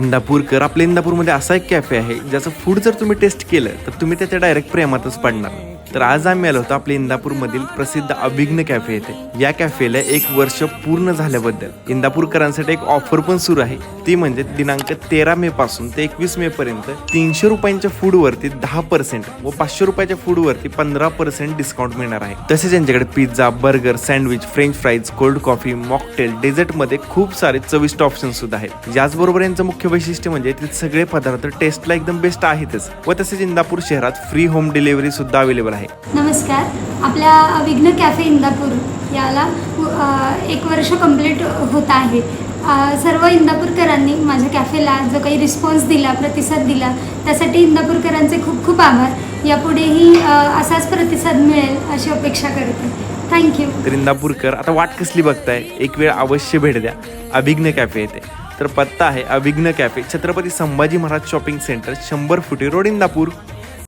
इंदापूरकर. आपल्या इंदापूरमध्ये असा एक कॅफे आहे ज्याचं फूड जर तुम्ही टेस्ट केलं तर तुम्ही त्याच्या डायरेक्ट प्रेमातच पडणार. तर आज आम्ही आलो होतो आपल्या इंदापूरमधील प्रसिद्ध अभिज्ञ कॅफे येथे या कॅफेला एक वर्ष पूर्ण झाल्याबद्दल इंदापूरकरांसाठी एक ऑफर पण सुरू आहे. ती म्हणजे दिनांक तेरा मे पासून ते एकवीस मे पर्यंत तीनशे रुपयांच्या फूड वरती दहा पर्सेंट व पाचशे रुपयाच्या फूड वरती पंधरा पर्सेंट डिस्काउंट मिळणार आहे. तसेच यांच्याकडे pizza burger sandwich French fries cold coffee mocktail डेझर्टमध्ये खूप सारे चविष्ट ऑप्शन सुद्धा आहेत. याचबरोबर यांचं मुख्य वैशिष्ट्य म्हणजे तिथे सगळे पदार्थ टेस्टला एकदम बेस्ट आहेतच व तसेच इंदापूर शहरात फ्री होम डिलिव्हरी सुद्धा अवेलेबल आहे. नमस्कार. आपल्या विघ्न कॅफे इंदापूर याला एक वर्ष कंप्लीट होत आहे. सर्व इंदापूरकरांनी माझ्या कॅफेला जो काही रिस्पॉन्स दिला प्रतिसाद दिला त्यासाठी इंदापूरकरांचे खूप खूप आभार. यापुढेही असाच प्रतिसाद मिळेल अशी अपेक्षा करते. थँक्यू तर इंदापूरकर आता वाट कसली बघताय? एक वेळ अवश्य भेट द्या. अभिज्ञ कॅफे येथे तर पत्ता आहे Abhidnya cafe Chhatrapati Sambhaji Maharaj shopping centre शंभर फुटी रोड इंदापूर.